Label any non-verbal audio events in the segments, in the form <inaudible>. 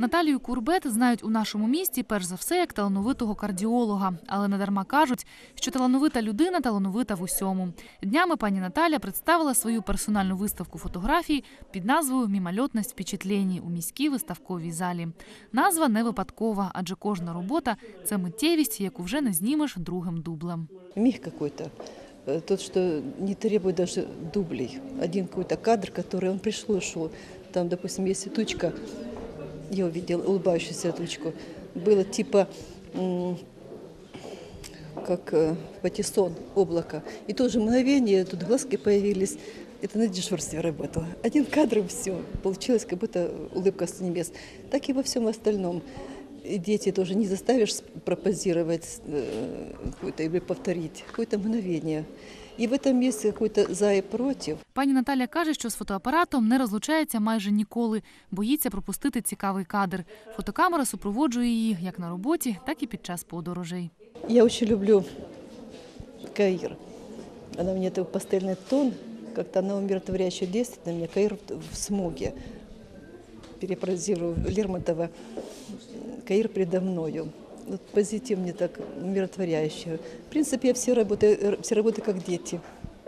Наталію Курбет знають у нашому місті перш за все як талановитого кардіолога, але недарма кажуть, що талановита людина талановита в усьому. Днями пані Наталя представила свою персональну виставку фотографій під назвою Мімольотність впечатлень у міській виставковій залі. Назва не випадкова, адже кожна робота це миттєвість, яку вже не знімеш другим дублем. миг какой-то, э, тот, что не требует даже дублей. Один какой-то кадр, который он пришел и. Там, допустим, если тучка, я увидела улыбающуюся тучку, было типа как э, патиссон, облако. И тоже мгновение, тут глазки появились. Это на дежурстве работало. Один кадр и все. Получилось, как будто улыбка с небес. Так и во всем остальном. И дети тоже не заставишь пропозировать э, какое-то или повторить какое-то мгновение. И в этом есть какой-то за и против. Пані Наталя каже, що з фотоапаратом не розлучається майже ніколи, боїться пропустити цікавий кадр. Фотокамера супроводжує її як на роботі, так і під час подорожей. Я очень люблю Каир. Она мне это пастельный тон, как-то она умиротворяюще действует на меня. Каир в- в смоге. Перефразирую Лермонтова. Каир предо мною. Позитив мне так умиротворяющий. В принципе, я все работы, все работы как дети.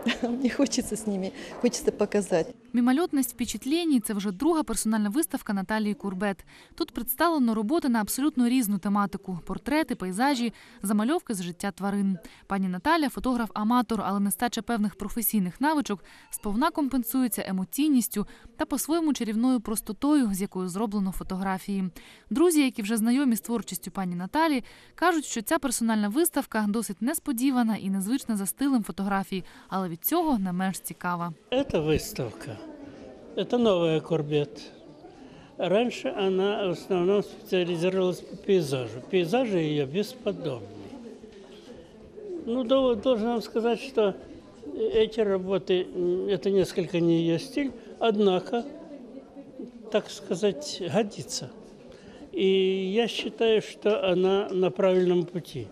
<laughs> Мне хочется с ними, хочется показать. Мімольотність впечатлень – це вже друга персональна виставка Наталії Курбет. Тут представлено роботи на абсолютно різну тематику – портрети, пейзажі, замальовки з життя тварин. Пані Наталя – фотограф-аматор, але нестача певних професійних навичок сповна компенсується емоційністю та по-своєму чарівною простотою, з якою зроблено фотографії. Друзі, які вже знайомі з творчістю пані Наталі, кажуть, що ця персональна виставка досить несподівана і незвична за стилем фотографій, але від цього не менш цікава. Эта выставка – это новая Корбет. Раньше она в основном специализировалась по пейзажу. Пейзажи ее бесподобны. Ну, до- должен вам сказать, что эти работы, м, это несколько не ее стиль, однако, так сказать, годится. И я считаю, что она на правильном пути.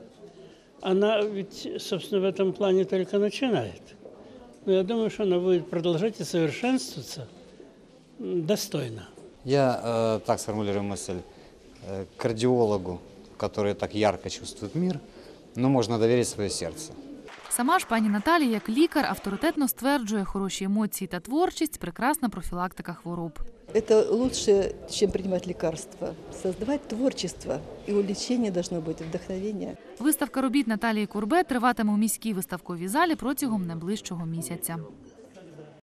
Она ведь, собственно, в этом плане только начинает. Но я думаю, что она будет продолжать и совершенствоваться м, достойно. Я э, так сформулирую мысль. Э, кардиологу, который так ярко чувствует мир, ну, можно доверить свое сердце. Сама ж пані Наталі, як лікар, авторитетно стверджує, хороші емоції та творчість прекрасна профілактика хвороб. Это лучше, чем принимать лекарства. Создавать творчество. И у лечения должно быть вдохновение. Виставка робіт Наталії Курбе триватиме у міській виставковій залі протягом найближчого місяця.